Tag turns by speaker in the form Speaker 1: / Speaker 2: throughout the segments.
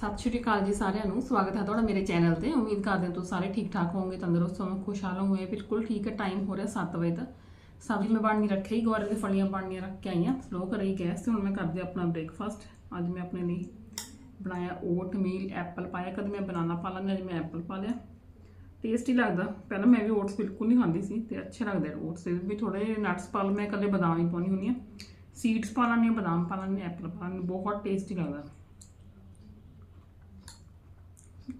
Speaker 1: ਸਤਿ ਸ਼੍ਰੀ ਅਕਾਲ ਜੀ ਸਾਰਿਆਂ ਨੂੰ। ਸਵਾਗਤ ਹੈ ਤੁਹਾਡਾ ਮੇਰੇ ਚੈਨਲ ਤੇ। ਉਮੀਦ ਕਰਦੇ ਹਾਂ ਤੁਸੀਂ ਸਾਰੇ ਠੀਕ ਠਾਕ ਹੋਵੋਗੇ, ਤੰਦਰੁਸਤ ਹੋਵੋਗੇ, ਖੁਸ਼ਹਾਲ ਹੋਵੋਗੇ। ਬਿਲਕੁਲ ਠੀਕ ਹੈ ਟਾਈਮ ਹੋ ਰਿਹਾ 7 ਵਜੇ ਦਾ ਸਬਜ਼ੀ ਮੈਂ ਬਣਨੀ ਰੱਖੀ ਹੀ ਗਵਾਰੇ ਦੀ ਫਲੀਆਂ ਬਣਨੀਆਂ ਰੱਖ ਕੇ ਆਈਆਂ ਸਲੋ ਕਰਾਈ ਗੈਸ ਤੇ ਹੁਣ ਮੈਂ ਕਰਦੀ ਆਪਣਾ ਬ੍ਰੇਕਫਾਸਟ ਅੱਜ ਮੈਂ ਆਪਣੇ ਲਈ ਬਣਾਇਆ ਓਟ ਮੀਲ ਐਪਲ ਪਾਇਆ। ਕਦੇ ਮੈਂ ਬਨਾਨਾ ਪਾ ਲੈਂਦੀ ਅੱਜ ਮੈਂ ਐਪਲ ਪਾ ਲਿਆ। ਟੇਸਟੀ ਲੱਗਦਾ। ਪਹਿਲਾਂ ਮੈਂ ਵੀ ਓਟਸ ਬਿਲਕੁਲ ਨਹੀਂ ਖਾਂਦੀ ਸੀ ਤੇ ਅੱਛੇ ਲੱਗਦੇ ਓਟਸ ਦੇ ਵੀ ਥੋੜੇ ਨਟਸ ਪਾ ਲਓ। ਮੈਂ ਕਦੇ ਬਦਾਮ ਹੀ ਪਾਉਣੀ ਹੁੰਦੀ ਆ ਸੀਡਸ ਪਾ ਲੈਂਦੀ ਹਾਂ, ਬਦਾਮ ਪਾ ਲੈਂਦੀ ਹਾਂ ਐਪਲ ਪਾ ਲੈਂਦੀ ਬਹੁਤ ਟੇਸਟੀ ਲੱਗਦਾ।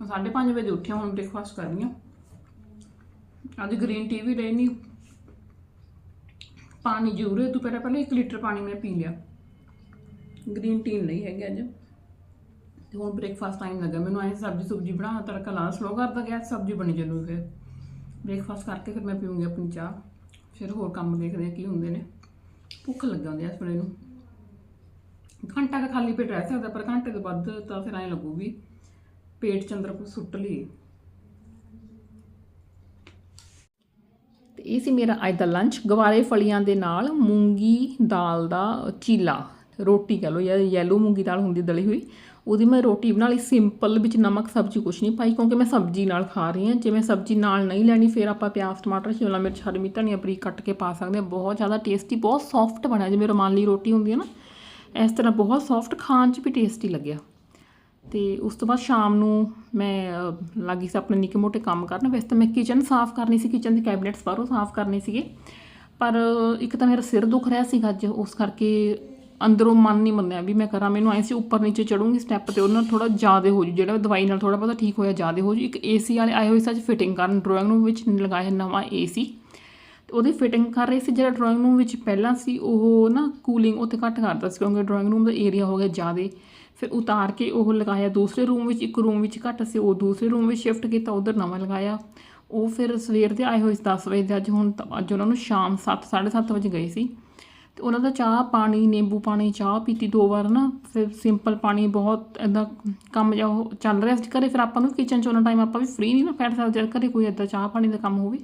Speaker 1: ਸਾਢੇ ਪੰਜ ਵਜੇ ਉੱਠਿਆ, ਹੁਣ ਬ੍ਰੇਕਫਾਸਟ ਕਰ ਰਹੀ ਹਾਂ ਅੱਜ ਗ੍ਰੀਨ ਟੀ ਵੀ ਲੈਣੀ। ਪਾਣੀ ਜ਼ਰੂਰ ਹੈ, ਦੁਪਹਿਰ ਪਹਿਲਾਂ 1 ਲੀਟਰ ਪਾਣੀ ਮੈਂ ਪੀ ਲਿਆ। ਗ੍ਰੀਨ ਟੀ ਨਹੀਂ ਹੈਗੀ ਅੱਜ। ਤੇ ਹੁਣ ਬ੍ਰੇਕਫਾਸਟ ਟਾਈਮ ਲੱਗਾ। ਮੈਨੂੰ ਐਂ ਸਬਜ਼ੀ ਸੁਬਜੀ ਬਣਾ, ਤੜਕਾ ਲਾ ਸਲੋ ਕਰਦਾ ਗਿਆ, ਸਬਜ਼ੀ ਬਣੀ ਚੱਲੂ ਫਿਰ। ਬ੍ਰੇਕਫਾਸਟ ਕਰਕੇ ਫਿਰ ਮੈਂ ਪੀਉਂਗੀ ਆਪਣੀ ਚਾਹ। ਫਿਰ ਹੋਰ ਕੰਮ ਦੇਖਦੇ ਆ ਕੀ ਹੁੰਦੇ ਨੇ। ਭੁੱਖ ਲੱਗ ਹੁੰਦੀ ਐ ਇਸ ਵੇਲੇ ਨੂੰ। ਘੰਟਾ ਕੁ ਖਾਲੀ ਪੇਟ ਰਹਿ ਸਕਦਾ, ਪਰ ਘੰਟੇ ਤੋਂ ਵੱਧ ਤਾਂ ਫਿਰ ਐਂ ਲੱਗੂ ਪੇਟ ਚ ਅੰਦਰ ਕੁਝ ਸੁੱਟ ਲਈ। ਤੇ ਇਹ ਸੀ ਮੇਰਾ ਅੱਜ ਦਾ ਲੰਚ ਗਵਾਰੇ ਫਲੀਆਂ ਦੇ ਨਾਲ ਮੂੰਗੀ ਦਾਲ ਦਾ ਚੀਲਾ, ਰੋਟੀ ਕਹ ਲਓ, ਜਾਂ ਯੈਲੋ ਮੂੰਗੀ ਦਾਲ ਹੁੰਦੀ ਦਲੀ ਹੋਈ। ਉਹਦੀ ਮੈਂ ਰੋਟੀ ਬਣਾ ਲਈ ਸਿੰਪਲ ਵਿੱਚ ਨਮਕ, ਸਬਜ਼ੀ ਕੁਛ ਨਹੀਂ ਪਾਈ, ਕਿਉਂਕਿ ਮੈਂ ਸਬਜ਼ੀ ਨਾਲ ਖਾ ਰਹੀ ਹਾਂ। ਜੇ ਮੈਂ ਸਬਜ਼ੀ ਨਾਲ ਨਹੀਂ ਲੈਣੀ, ਫਿਰ ਆਪਾਂ ਪਿਆਜ਼, ਟਮਾਟਰ, ਸ਼ਿਮਲਾ ਮਿਰਚ, ਹਰੀ ਮਿਰਚ, ਧਨੀਆ ਬਰੀਕ ਕੱਟ ਕੇ ਪਾ ਸਕਦੇ ਹਾਂ। ਬਹੁਤ ਜ਼ਿਆਦਾ ਟੇਸਟੀ ਬਹੁਤ ਸੌਫਟ ਬਣਿਆ। ਜਿਵੇਂ ਰੁਮਾਲੀ ਰੋਟੀ ਹੁੰਦੀ ਹੈ ਨਾ, ਇਸ ਤਰ੍ਹਾਂ ਬਹੁਤ ਸੌਫਟ ਖਾਣ 'ਚ ਵੀ ਟੇਸਟੀ ਲੱਗਿਆ। ਤੇ ਉਸ ਤੋਂ ਬਾਅਦ ਸ਼ਾਮ ਨੂੰ ਮੈਂ ਅਹ, ਲੱਗੀ ਸੀ ਆਪਣੇ ਨਿੱਕੇ ਮੋਟੇ ਕੰਮ ਕਰਨ ਵੈਸੇ ਤਾਂ ਮੈਂ ਕਿਚਨ ਸਾਫ਼ ਕਰਨੀ ਸੀ ਕਿਚਨ ਦੇ ਕੈਬਨਿਟਸ ਬਾਹਰੋਂ ਸਾਫ਼ ਕਰਨੇ ਸੀਗੇ। ਪਰ ਇੱਕ ਤਾਂ ਮੇਰਾ ਸਿਰ ਦੁਖ ਰਿਹਾ ਸੀਗਾ ਅੱਜ ਉਸ ਕਰਕੇ ਅੰਦਰੋਂ ਮਨ ਨਹੀਂ ਮੰਨਿਆ ਵੀ ਮੈਂ ਕਰਾਂ ਮੈਨੂੰ ਐਂ ਸੀ ਉੱਪਰ ਨੀਚੇ ਚੜੂੰਗੀ ਸਟੈਪ ਤੇ ਉਹਨਾਂ ਥੋੜਾ ਜ਼ਿਆਦਾ ਹੋ ਜੂ ਜਿਹੜਾ ਦਵਾਈ ਨਾਲ ਥੋੜਾ ਬਹੁਤਾ ਠੀਕ ਹੋਇਆ ਜ਼ਿਆਦਾ ਹੋ ਜੂ। ਇੱਕ ਏਸੀ ਵਾਲੇ ਆਏ ਹੋਏ ਸੀ ਅੱਜ ਫਿਟਿੰਗ ਕਰਨ ਡਰਾਇੰਗ ਰੂਮ ਵਿੱਚ ਲਗਾਇਆ ਨਵਾਂ ਏਸੀ ਤੇ ਉਹਦੀ ਫਿਟਿੰਗ ਕਰ ਰਹੇ ਸੀ ਜਿਹੜਾ ਡਰਾਇੰਗ ਰੂਮ ਵਿੱਚ ਪਹਿਲਾਂ ਸੀ ਉਹ ਨਾ ਕੂਲਿੰਗ ਉੱਥੇ ਘੱਟ ਕਰਦਾ ਸੀ ਕਿਉਂਕਿ ਡਰਾਇੰਗ ਰੂਮ ਦਾ ਏਰੀਆ ਹੋ ਗਿਆ ਜ਼ਿਆਦਾ। ਫਿਰ ਉਤਾਰ ਕੇ ਉਹ ਲਗਾਇਆ। ਦੂਸਰੇ ਰੂਮ ਵਿੱਚ, ਇੱਕ ਰੂਮ ਵਿੱਚ ਘੱਟ ਸੀ, ਉਹ ਦੂਸਰੇ ਰੂਮ ਵਿੱਚ ਸ਼ਿਫਟ ਕੀਤਾ, ਉਧਰ ਨਵਾਂ ਲਗਾਇਆ। ਉਹ ਫਿਰ ਸਵੇਰ ਦੇ ਆਏ ਹੋਏ ਸੀ 10 ਵਜੇ ਦੇ ਅੱਜ ਹੁਣ ਤਾਂ- ਅੱਜ ਉਹਨਾਂ ਨੂੰ ਸ਼ਾਮ 7 7:30 ਵਜੇ ਗਏ ਸੀ। ਤੇ ਉਹਨਾਂ ਦਾ ਚਾਹ ਪਾਣੀ, ਨਿੰਬੂ ਪਾਣੀ, ਚਾਹ ਪੀਤੀ ਦੋ ਵਾਰ ਨਾ, ਫਿਰ ਸਿੰਪਲ ਪਾਣੀ ਬਹੁਤ ਐਦਾਂ ਕੰਮ ਜਿਹਾ ਉਹ ਚੱਲ ਰਿਹਾ ਸੀ। ਘਰੇ ਫਿਰ ਆਪਾਂ ਨੂੰ ਕਿਚਨ 'ਚ ਉਹਨਾਂ ਟਾਈਮ ਆਪਾਂ ਵੀ ਫ੍ਰੀ ਨਹੀਂ ਨਾ ਬੈਠ ਸਕਦੇ ਜਦ ਘਰੇ ਕੋਈ ਐਦਾਂ ਚਾਹ ਪਾਣੀ ਦਾ ਕੰਮ ਹੋਵੇ।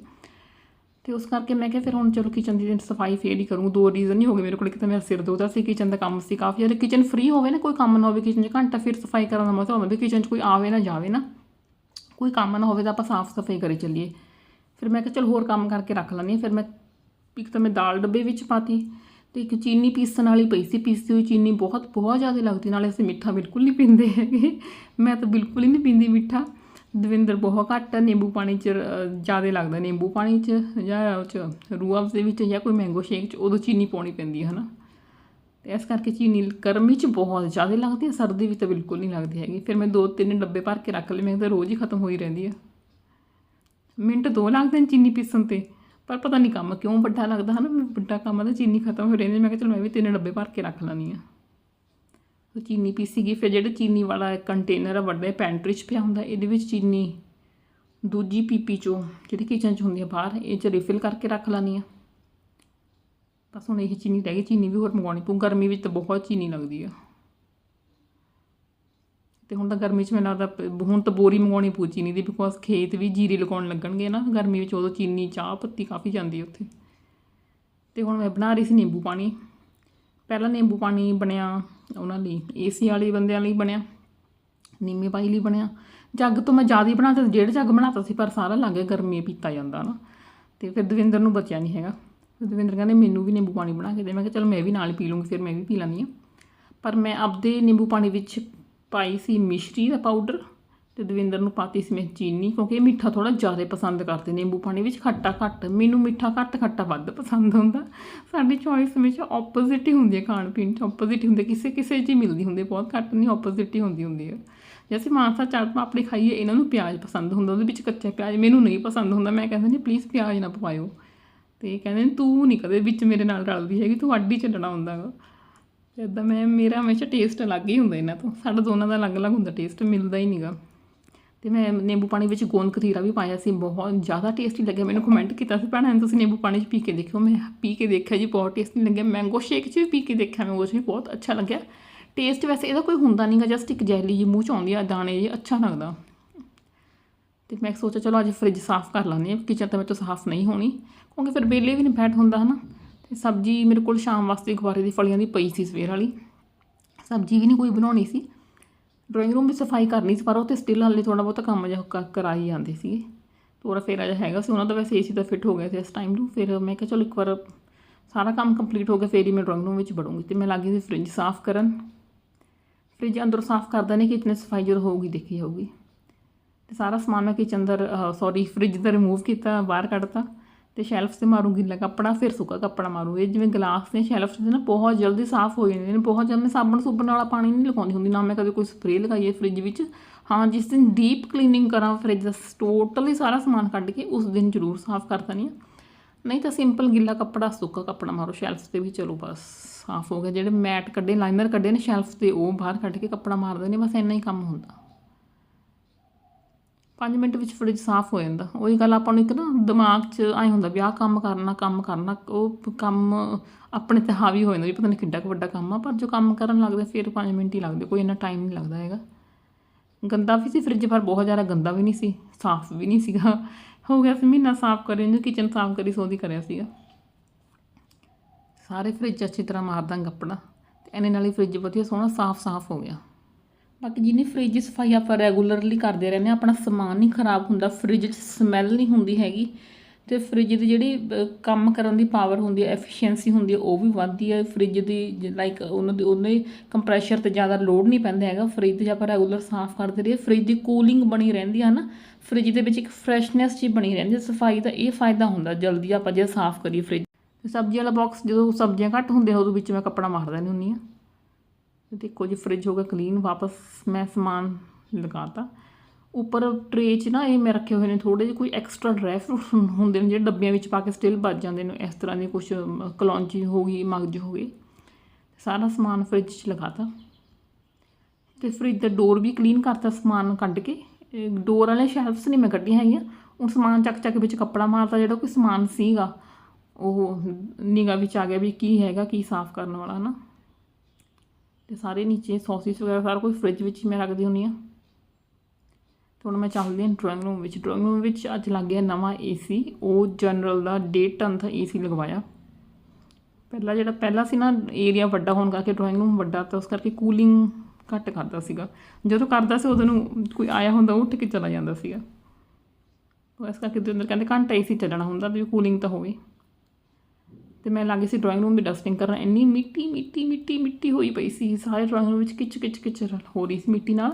Speaker 1: ਤੇ ਉਸ ਕਰਕੇ ਮੈਂ ਕਿਹਾ, ਫਿਰ ਹੁਣ ਚਲੋ ਕਿਚਨ ਦੀ ਸਫ਼ਾਈ ਫੇਰ ਹੀ ਕਰੂੰ। ਦੋ ਰੀਜ਼ਨ ਨਹੀਂ ਹੋ ਗਏ ਮੇਰੇ ਕੋਲ, ਇੱਕ ਤਾਂ ਮੇਰਾ ਸਿਰ ਦੁਖਦਾ ਸੀ ਕਿਚਨ ਦਾ ਕੰਮ ਸੀ ਕਾਫੀ। ਜ਼ਿਆਦਾ ਕਿਚਨ ਫ੍ਰੀ ਹੋਵੇ ਨਾ, ਕੋਈ ਕੰਮ ਨਾ ਹੋਵੇ ਕਿਚਨ 'ਚ, ਘੰਟਾ ਫਿਰ ਸਫ਼ਾਈ ਕਰਨ ਦਾ ਮਜ਼ਾ ਹੁੰਦਾ ਵੀ ਕਿਚਨ 'ਚ ਕੋਈ ਆਵੇ ਨਾ, ਜਾਵੇ ਨਾ। ਕੋਈ ਕੰਮ ਨਾ ਹੋਵੇ ਤਾਂ ਆਪਾਂ ਸਾਫ਼ ਸਫ਼ਾਈ ਕਰੀ ਚੱਲੀਏ। ਫਿਰ ਮੈਂ ਕਿਹਾ, ਚਲ ਹੋਰ ਕੰਮ ਕਰਕੇ ਰੱਖ ਲੈਂਦੀ ਹਾਂ। ਫਿਰ ਮੈਂ, ਇੱਕ ਤਾਂ ਮੈਂ ਦਾਲ ਡੱਬੇ ਵਿੱਚ ਪਾਤੀ ਤੇ ਇੱਕ ਚੀਨੀ ਪੀਸਣ ਵਾਲੀ ਪਈ ਸੀ। ਪੀਸੀ ਹੋਈ ਚੀਨੀ ਬਹੁਤ ਬਹੁਤ ਜ਼ਿਆਦਾ ਲੱਗਦੀ। ਨਾਲੇ ਅਸੀਂ ਮਿੱਠਾ ਬਿਲਕੁਲ ਨਹੀਂ ਪੀਂਦੇ ਹੈਗੇ। ਮੈਂ ਤਾਂ ਬਿਲਕੁਲ ਹੀ ਨਹੀਂ ਪੀਂਦੀ ਮਿੱਠਾ। ਦਵਿੰਦਰ ਬਹੁਤ ਘੱਟ ਨਿੰਬੂ ਪਾਣੀ ਚ ਜ਼ਿਆਦਾ ਲੱਗਦਾ ਨਿੰਬੂ ਪਾਣੀ ਚ ਜਾਂ ਉਹ ਚ ਰੂਅਫਜ਼ ਦੇ ਵਿੱਚ ਜਾਂ ਕੋਈ ਮੈਂਗੋ ਸ਼ੇਕ ਚ, ਉਦੋਂ ਚੀਨੀ ਪਾਉਣੀ ਪੈਂਦੀ ਹੈ ਹਨਾ। ਤੇ ਇਸ ਕਰਕੇ ਚੀਨੀ ਗਰਮੀ ਚ ਬਹੁਤ ਜ਼ਿਆਦਾ ਲੱਗਦੀ ਹੈ, ਸਰਦੀ ਵਿੱਚ ਤਾਂ ਬਿਲਕੁਲ ਨਹੀਂ ਲੱਗਦੀ ਹੈਗੀ। ਫਿਰ ਮੈਂ ਦੋ ਤਿੰਨ ਡੱਬੇ ਭਰ ਕੇ ਰੱਖ ਲਏ, ਮੈਂ ਤਾਂ ਰੋਜ਼ ਹੀ ਖਤਮ ਹੋਈ ਰਹਿੰਦੀ ਹੈ ਮਿੰਟ ਦੋ ਲੱਗਦੇ ਨੇ ਚੀਨੀ ਪੀਸਣ ਤੇ, ਪਰ ਪਤਾ ਨਹੀਂ ਕੰਮ ਕਿਉਂ ਵੱਡਾ ਲੱਗਦਾ, ਹਨਾ ਵੀ ਵੱਡਾ ਕੰਮ ਆ ਤਾਂ ਚੀਨੀ ਖਤਮ ਹੋ ਰਹਿੰਦੀ ਮੈਂ ਕਿਹਾ ਚਲ ਮੈਂ ਵੀ ਤਿੰਨ ਡੱਬੇ ਭਰ ਕੇ ਰੱਖ ਲੈਂਦੀ ਆ ਉਹ ਚੀਨੀ ਪੀਸੀ ਗਈ, ਫਿਰ ਜਿਹੜਾ ਚੀਨੀ ਵਾਲਾ ਕੰਟੇਨਰ ਆ, ਵੱਡਾ ਪੈਂਟਰੀ 'ਚ ਪਿਆ ਹੁੰਦਾ, ਇਹਦੇ ਵਿੱਚ ਚੀਨੀ ਦੂਜੀ ਪੀਪੀ 'ਚੋਂ ਜਿਹੜੀ ਕਿਚਨ 'ਚ ਹੁੰਦੀ ਆ ਬਾਹਰ, ਇਹ 'ਚ ਰਿਫਿਲ ਕਰਕੇ ਰੱਖ ਲੈਂਦੀ ਆ। ਬਸ ਹੁਣ ਇਹ ਚੀਨੀ ਰਹਿ ਗਈ, ਚੀਨੀ ਵੀ ਹੋਰ ਮੰਗਵਾਉਣੀ ਪਊ, ਗਰਮੀ ਵਿੱਚ ਤਾਂ ਬਹੁਤ ਚੀਨੀ ਲੱਗਦੀ ਆ। ਤੇ ਹੁਣ ਤਾਂ ਗਰਮੀ 'ਚ ਮੈਨੂੰ ਲੱਗਦਾ ਹੁਣ ਤਾਂ ਬੋਰੀ ਮੰਗਵਾਉਣੀ ਪਊ ਚੀਨੀ ਦੀ ਬਿਕੋਜ਼ ਖੇਤ ਵੀ ਜੀਰੀ ਲਗਾਉਣ ਲੱਗਣਗੇ ਨਾ, ਗਰਮੀ ਵਿੱਚ ਉਦੋਂ ਚੀਨੀ, ਚਾਹ, ਪੱਤੀ ਕਾਫੀ ਜਾਂਦੀ ਹੈ ਉੱਥੇ। ਤੇ ਹੁਣ ਮੈਂ ਬਣਾ ਰਹੀ ਸੀ ਨਿੰਬੂ ਪਾਣੀ। ਪਹਿਲਾਂ ਨਿੰਬੂ ਪਾਣੀ ਬਣਿਆ ਉਹਨਾਂ ਲਈ ਏਸੀ ਵਾਲੇ ਬੰਦਿਆਂ ਲਈ ਬਣਿਆ ਨੀਮੇ ਪਾਈ ਲਈ ਬਣਿਆ। ਜੱਗ ਤੋਂ ਮੈਂ ਜ਼ਿਆਦਾ ਹੀ ਬਣਾਤਾ ਸੀ, ਡੇਢ ਜੱਗ ਬਣਾਤਾ ਸੀ ਪਰ ਸਾਰਾ ਲੱਗੇ ਗਰਮੀ ਪੀਤਾ ਜਾਂਦਾ ਨਾ ਤੇ ਫਿਰ ਦਵਿੰਦਰ ਨੂੰ ਬਚਿਆ ਨਹੀਂ ਹੈਗਾ। ਫਿਰ ਦਵਿੰਦਰ ਕਹਿੰਦੇ ਮੈਨੂੰ ਵੀ ਨਿੰਬੂ ਪਾਣੀ ਬਣਾ ਕੇ ਦੇ। ਮੈਂ ਕਿਹਾ ਚਲ ਮੈਂ ਵੀ ਨਾਲ ਹੀ ਪੀ ਲੂੰਗੀ ਫਿਰ ਮੈਂ ਵੀ ਪੀ ਲੈਂਦੀ ਹਾਂ। ਪਰ ਮੈਂ ਆਪਦੇ ਨਿੰਬੂ ਪਾਣੀ ਵਿੱਚ ਪਾਈ ਸੀ ਮਿਸ਼ਰੀ ਦਾ ਪਾਊਡਰ ਤੇ ਦਵਿੰਦਰ ਨੂੰ ਪਾਤੀ ਸੀ ਮੈਂ ਚੀਨੀ, ਕਿਉਂਕਿ ਇਹ ਮਿੱਠਾ ਥੋੜਾ ਜ਼ਿਆਦਾ ਪਸੰਦ ਕਰਦੇ ਨਿੰਬੂ ਪਾਣੀ ਵਿੱਚ ਖੱਟਾ ਘੱਟ, ਮੈਨੂੰ ਮਿੱਠਾ ਘੱਟ, ਖੱਟਾ ਵੱਧ ਪਸੰਦ ਹੁੰਦਾ। ਸਾਡੀ ਚੋਇਸ ਹਮੇਸ਼ਾ ਆਪੋਜ਼ਿਟ ਹੀ ਹੁੰਦੀ ਹੈ ਖਾਣ ਪੀਣ ਚ ਆਪੋਜ਼ਿਟ ਹੁੰਦੇ, ਕਿਸੇ ਕਿਸੇ 'ਚ ਹੀ ਮਿਲਦੀ ਹੁੰਦੀ ਬਹੁਤ ਘੱਟ ਨਹੀਂ ਆਪੋਜ਼ਿਟ ਹੀ ਹੁੰਦੀ ਹੁੰਦੀ ਹੈ। ਜੈਸੇ ਮਾਂਸਾ ਚਾਟ ਪਾਪੜੀ ਖਾਈਏ, ਇਹਨਾਂ ਨੂੰ ਪਿਆਜ਼ ਪਸੰਦ ਹੁੰਦਾ, ਉਹਦੇ ਵਿੱਚ ਕੱਚਾ ਪਿਆਜ਼ ਮੈਨੂੰ ਨਹੀਂ ਪਸੰਦ ਹੁੰਦਾ, ਮੈਂ ਕਹਿੰਦਾ ਨਹੀਂ ਪਲੀਜ਼ ਪਿਆਜ਼ ਨਾ ਪਵਾਇਓ। ਤੇ ਕਹਿੰਦੇ ਨੇ, ਤੂੰ ਨਹੀਂ ਕਦੇ ਵਿੱਚ ਮੇਰੇ ਨਾਲ ਰਲਦੀ ਹੈਗੀ, ਤੂੰ ਅੱਡ ਹੀ ਚੱਲਣਾ ਹੁੰਦਾ ਗਾ। ਇਦਾਂ ਮੈਂ, ਮੇਰਾ ਹਮੇਸ਼ਾ ਟੇਸਟ ਅਲੱਗ ਹੀ ਹੁੰਦਾ ਇਹਨਾਂ ਤੋਂ। ਸਾਡਾ ਦੋਨਾਂ ਦਾ ਅਲੱਗ-ਅਲੱਗ ਹੁੰਦਾ ਟੇਸਟ ਮਿਲਦਾ ਹੀ ਨਹੀਂਗਾ ਤੇ ਮੈਂ ਨਿੰਬੂ ਪਾਣੀ ਵਿੱਚ ਗੋਂਦ ਕਤੀਰਾ ਵੀ ਪਾਇਆ ਸੀ, ਬਹੁਤ ਜ਼ਿਆਦਾ ਟੇਸਟੀ ਲੱਗਿਆ, ਮੈਨੂੰ ਕਮੈਂਟ ਕੀਤਾ ਸੀ ਭੈਣਾਂ ਨੇ, ਤੁਸੀਂ ਨਿੰਬੂ ਪਾਣੀ 'ਚ ਪੀ ਕੇ ਦੇਖਿਓ, ਮੈਂ ਪੀ ਕੇ ਦੇਖਿਆ ਜੀ, ਬਹੁਤ ਟੇਸਟੀ ਲੱਗਿਆ ਮੈਂਗੋ ਸ਼ੇਕ 'ਚ ਵੀ ਪੀ ਕੇ ਦੇਖਿਆ ਮੈਂ ਉਹ 'ਚ ਵੀ ਬਹੁਤ ਅੱਛਾ ਲੱਗਿਆ। ਟੇਸਟ ਵੈਸੇ ਇਹਦਾ ਕੋਈ ਹੁੰਦਾ ਨਹੀਂਗਾ ਜਸਟ ਇੱਕ ਜੈਲੀ ਜੀ ਮੂੰਹ 'ਚ ਆਉਂਦੀ ਆ, ਦਾਣੇ ਜੀ ਅੱਛਾ ਲੱਗਦਾ। ਤੇ ਮੈਂ ਸੋਚਿਆ, ਚਲੋ ਅੱਜ ਫ੍ਰਿਜ ਸਾਫ਼ ਕਰ ਲੈਂਦੇ ਹਾਂ ਕਿਚਨ ਤਾਂ ਮੇਰੇ ਤੋਂ ਸਾਫ਼ ਨਹੀਂ ਹੋਣੀ, ਕਿਉਂਕਿ ਫਿਰ ਬੇਲੇ ਵੀ ਨਹੀਂ ਬੈਠ ਹੁੰਦਾ, ਹਨਾ। ਤੇ ਸਬਜ਼ੀ ਮੇਰੇ ਕੋਲ ਸ਼ਾਮ ਵਾਸਤੇ ਗੁਆਰੇ ਦੀ ਫਲੀਆਂ ਦੀ ਪਈ ਸੀ ਸਵੇਰ ਵਾਲੀ, ਸਬਜ਼ੀ ਵੀ ਨਹੀਂ ਕੋਈ ਬਣਾਉਣੀ ਸੀ। ਡਰਾਇੰਗ ਰੂਮ ਵਿੱਚ ਸਫ਼ਾਈ ਕਰਨੀ ਸੀ, ਪਰ ਉਹ ਤੇ ਸਟਿਲ ਹਾਲੇ ਥੋੜਾ ਬਹੁਤਾ ਕੰਮ ਜਿਹਾ ਕ- ਕਰਾਈ ਜਾਂਦੇ ਸੀਗੇ। ਤੋਰਾ ਫੇਰਾ ਜਿਹਾ ਹੈਗਾ ਸੀ, ਉਹਨਾਂ ਦਾ ਵੈਸੇ ਏਸੀ ਦਾ ਫਿੱਟ ਹੋ ਗਿਆ ਸੀ ਇਸ ਟਾਈਮ ਨੂੰ, ਫਿਰ ਮੈਂ ਕਿਹਾ ਚਲੋ ਇੱਕ ਵਾਰ ਸਾਰਾ ਕੰਮ ਕੰਪਲੀਟ ਹੋ ਗਿਆ, ਫੇਰ ਹੀ ਮੈਂ ਡਰਾਇੰਗ ਰੂਮ ਵਿੱਚ ਵੜੂੰਗੀ ਤੇ ਮੈਂ ਲੱਗੀ ਸੀ ਫ੍ਰਿਜ ਸਾਫ਼ ਕਰਨ। ਫ੍ਰਿਜ ਅੰਦਰ ਸਾਫ਼ ਕਰਦਾ ਨਹੀਂ ਕਿਚਨ ਸਫ਼ਾਈ ਜਦੋਂ ਹੋਊਗੀ, ਦੇਖੀ ਜਾਊਗੀ। ਤੇ ਸਾਰਾ ਸਮਾਨ ਮੈਂ ਕਿਚਨ ਅੰਦਰ ਸੌਰੀ ਫ੍ਰਿਜ ਦਾ ਰਿਮੂਵ ਕੀਤਾ, ਬਾਹਰ ਕੱਢਤਾ। ਤੇ ਸ਼ੈਲਫ ਤੇ ਮਾਰੂ ਗਿੱਲਾ ਕੱਪੜਾ ਫਿਰ ਸੁੱਕਾ ਕੱਪੜਾ ਮਾਰੂ ਇਹ ਜਿਵੇਂ ਗਲਾਸ ਨੇ ਸ਼ੈਲਫ ਤੇ ਨਾ ਬਹੁਤ ਜਲਦੀ ਸਾਫ਼ ਹੋ ਜਾਂਦੇ ਨੇ, ਬਹੁਤ ਜਲਦੀ ਮੈਂ ਸਾਬਣ ਸੁਬਣ ਵਾਲਾ ਪਾਣੀ ਨਹੀਂ ਲਗਾਉਂਦੀ ਹੁੰਦੀ, ਨਾ ਮੈਂ ਕਦੇ ਕੋਈ ਸਪਰੇਅ ਲਗਾਈਏ ਹੈ ਫ੍ਰਿਜ ਵਿੱਚ। ਹਾਂ, ਜਿਸ ਦਿਨ ਡੀਪ ਕਲੀਨਿੰਗ ਕਰਾਂ ਫ੍ਰਿਜ ਦਾ ਟੋਟਲੀ ਸਾਰਾ ਸਮਾਨ ਕੱਢ ਕੇ ਉਸ ਦਿਨ ਜ਼ਰੂਰ ਸਾਫ਼ ਕਰ ਦਿੰਦੀ ਹਾਂ ਨਹੀਂ ਤਾਂ ਸਿੰਪਲ ਗਿੱਲਾ ਕੱਪੜਾ, ਸੁੱਕਾ ਕੱਪੜਾ ਮਾਰੋ ਸ਼ੈਲਫ ਤੇ ਵੀ ਚਲੋ ਬਸ, ਸਾਫ਼ ਹੋ ਗਿਆ। ਜਿਹੜੇ ਮੈਟ ਕੱਢੇ ਲਾਈਨਰ ਕੱਢੇ ਨੇ ਸ਼ੈਲਫ ਤੇ, ਉਹ ਬਾਹਰ ਕੱਢ ਕੇ ਕੱਪੜਾ ਮਾਰ ਦਿੰਦੇ ਬਸ ਇੰਨਾ ਹੀ ਕੰਮ ਹੁੰਦਾ। 5 ਮਿੰਟ ਵਿੱਚ ਫਰਿੱਜ ਸਾਫ਼ ਹੋ ਜਾਂਦਾ। ਉਹੀ ਗੱਲ ਆਪਾਂ ਨੂੰ ਇੱਕ ਨਾ ਦਿਮਾਗ 'ਚ ਐ ਹੁੰਦਾ ਵੀ ਆਹ ਕੰਮ ਕਰਨਾ ਕੰਮ ਕਰਨਾ, ਉਹ ਕੰਮ ਆਪਣੇ ਤੇ ਹਾਵੀ ਹੋ ਜਾਂਦਾ ਵੀ ਪਤਾ ਨਹੀਂ ਕਿੱਡਾ ਕੁ ਵੱਡਾ ਕੰਮ ਆ, ਪਰ ਜੋ ਕੰਮ ਕਰਨ ਲੱਗਦਾ ਫਿਰ 5 ਮਿੰਟ ਹੀ ਲੱਗਦੇ ਕੋਈ ਇੰਨਾ ਟਾਈਮ ਨਹੀਂ ਲੱਗਦਾ ਹੈਗਾ। ਗੰਦਾ ਵੀ ਸੀ ਫਰਿੱਜ ਪਰ ਬਹੁਤ ਜ਼ਿਆਦਾ ਗੰਦਾ ਵੀ ਨਹੀਂ ਸੀ, ਸਾਫ਼ ਵੀ ਨਹੀਂ ਸੀਗਾ। ਹੋ ਗਿਆ ਸੀ ਮਹੀਨਾ ਸਾਫ਼ ਕਰੇ ਨੂੰ ਕਿਚਨ ਸਾਫ਼ ਕਰੀ, ਸੋਦੀ ਕਰਿਆ ਸੀਗਾ। ਸਾਰੇ ਫਰਿੱਜ ਅੱਛੀ ਤਰ੍ਹਾਂ ਮਾਰਦਾ ਕੱਪੜਾ ਤੇ ਇਹਨੇ ਨਾਲ ਹੀ ਫਰਿੱਜ ਵਧੀਆ ਸੋਹਣਾ ਸਾਫ਼ ਸਾਫ਼ ਹੋ ਗਿਆ। ਬਾਕੀ ਜਿਹਨੇ ਫ੍ਰਿਜ ਦੀ ਸਫ਼ਾਈ ਆਪਾਂ ਰੈਗੂਲਰਲੀ ਕਰਦੇ ਰਹਿੰਦੇ ਹਾਂ, ਆਪਣਾ ਸਮਾਨ ਨਹੀਂ ਖਰਾਬ ਹੁੰਦਾ ਫ੍ਰਿਜ 'ਚ ਸਮੈਲ ਨਹੀਂ ਹੁੰਦੀ ਹੈਗੀ ਤੇ ਫ੍ਰਿਜ ਦੀ ਜਿਹੜੀ ਕੰਮ ਕਰਨ ਦੀ ਪਾਵਰ ਹੁੰਦੀ ਹੈ ਐਫੀਸ਼ੀਐਂਸੀ ਹੁੰਦੀ ਹੈ, ਉਹ ਵੀ ਵੱਧਦੀ ਹੈ ਫ੍ਰਿਜ ਦੀ ਲਾਈਕ ਉਹਨਾਂ ਦੇ, ਉਹਨੇ ਕੰਪਰੈਸ਼ਰ ਤੇ ਜ਼ਿਆਦਾ ਲੋਡ ਨਹੀਂ ਪੈਂਦਾ ਹੈਗਾ ਫ੍ਰਿਜ ਜੇ ਆਪਾਂ ਰੈਗੂਲਰ ਸਾਫ਼ ਕਰਦੇ ਰਹੀਏ ਫ੍ਰਿਜ ਦੀ ਕੂਲਿੰਗ ਬਣੀ ਰਹਿੰਦੀ ਹੈ ਨਾ ਫ੍ਰਿਜ ਦੇ ਵਿੱਚ ਇੱਕ ਫਰੈਸ਼ਨੈਸ ਜੀ ਬਣੀ ਰਹਿੰਦੀ ਹੈ, ਸਫ਼ਾਈ ਦਾ ਇਹ ਫਾਇਦਾ ਹੁੰਦਾ, ਜਲਦੀ ਆਪਾਂ ਜੇ ਸਾਫ਼ ਕਰੀਏ ਫ੍ਰਿਜ ਸਬਜ਼ੀ ਵਾਲਾ ਬਾਕਸ ਜਦੋਂ ਸਬਜ਼ੀਆਂ ਘੱਟ ਹੁੰਦੀਆਂ, ਉਦੋਂ ਵਿੱਚ ਮੈਂ ਕੱਪੜਾ ਮਾਰ ਦਿੰਦੀ ਹੁੰਦੀ ਹਾਂ। ਦੇਖੋ ਜੀ ਫ੍ਰਿਜ ਹੋ ਗਿਆ ਕਲੀਨ ਵਾਪਸ ਮੈਂ ਸਮਾਨ ਲਗਾਤਾ। ਉੱਪਰ ਟਰੇ 'ਚ ਨਾ ਇਹ ਮੈਂ ਰੱਖੇ ਹੋਏ ਨੇ ਥੋੜੇ ਜਿਹੇ, ਕੋਈ ਐਕਸਟਰਾ ਡਰਾਈ ਫਰੂਟ ਹੁੰਦੇ ਨੇ, ਜਿਹੜੇ ਡੱਬਿਆਂ ਵਿੱਚ ਪਾ ਕੇ ਸਟਿਲ ਬਚ ਜਾਂਦੇ ਨੇ। ਇਸ ਤਰ੍ਹਾਂ ਦੀ ਕੁਝ ਕਲੌਂਜੀ ਹੋ ਗਈ ਮਗਜ ਹੋ ਗਈ ਸਾਰਾ ਸਮਾਨ ਫ੍ਰਿਜ 'ਚ ਲਗਾਤਾ। ਤੇ ਫ੍ਰਿਜ ਦਾ ਡੋਰ ਵੀ ਕਲੀਨ ਕਰਤਾ ਸਮਾਨ ਕੱਢ ਕੇ। ਡੋਰ ਵਾਲੇ ਸ਼ੈਲਫਸ ਨਹੀਂ ਮੈਂ ਕੱਢੀਆਂ ਹੈਗੀਆਂ। ਉਹ ਸਮਾਨ ਚੱਕ ਚੱਕ ਵਿੱਚ ਕੱਪੜਾ ਮਾਰਤਾ, ਜਿਹੜਾ ਕੋਈ ਸਮਾਨ ਸੀਗਾ, ਉਹ ਨਿਗਾਹ ਵਿੱਚ ਆ ਗਿਆ ਵੀ ਕੀ ਹੈਗਾ, ਕੀ ਸਾਫ਼ ਕਰਨ ਵਾਲਾ ਨਾ ਤੇ ਸਾਰੇ ਨੀਚੇ ਸੌਸਿਸ ਵਗੈਰਾ, ਸਾਰਾ ਕੁਝ ਫ੍ਰਿਜ ਵਿੱਚ ਹੀ ਮੈਂ ਰੱਖਦੀ ਹੁੰਦੀ ਹਾਂ। ਤੇ ਹੁਣ ਮੈਂ ਚੱਲਦੀ ਹਾਂ ਡਰਾਇੰਗ ਰੂਮ ਵਿੱਚ। ਡਰਾਇੰਗ ਰੂਮ ਵਿੱਚ ਅੱਜ ਲੱਗ ਗਿਆ ਨਵਾਂ ਏਸੀ ਉਹ ਜਨਰਲ ਦਾ ਡੇਢ ਟਨ ਦਾ ਏਸੀ ਲਗਵਾਇਆ। ਪਹਿਲਾਂ ਜਿਹੜਾ, ਪਹਿਲਾਂ ਸੀ ਨਾ ਏਰੀਆ ਵੱਡਾ ਹੋਣ ਕਰਕੇ ਡਰਾਇੰਗ ਰੂਮ ਵੱਡਾ, ਤਾਂ ਉਸ ਕਰਕੇ ਕੂਲਿੰਗ ਘੱਟ ਕਰਦਾ ਸੀਗਾ। ਜਦੋਂ ਕਰਦਾ ਸੀ, ਉਦੋਂ ਨੂੰ ਕੋਈ ਆਇਆ ਹੁੰਦਾ ਉੱਠ ਕੇ ਚਲਾ ਜਾਂਦਾ ਸੀਗਾ। ਉਹ ਇਸ ਕਰਕੇ ਅੰਦਰ ਕਹਿੰਦੇ ਘੰਟਾ ਏਸੀ ਚੱਲਣਾ ਹੁੰਦਾ ਵੀ ਕੂਲਿੰਗ ਤਾਂ ਹੋਵੇ। ਤੇ ਮੈਂ ਲੱਗੀ ਸੀ ਡਰਾਇੰਗ ਰੂਮ ਦੀ ਡਸਟਿੰਗ ਕਰਨ, ਇੰਨੀ ਮਿੱਟੀ ਮਿੱਟੀ ਮਿੱਟੀ ਮਿੱਟੀ ਹੋਈ ਪਈ ਸੀ। ਸਾਰੇ ਡਰਾਇੰਗ ਰੂਮ ਵਿੱਚ ਕਿਚ ਕਿਚ ਕਿਚ ਹੋ ਰਹੀ ਸੀ ਮਿੱਟੀ ਨਾਲ।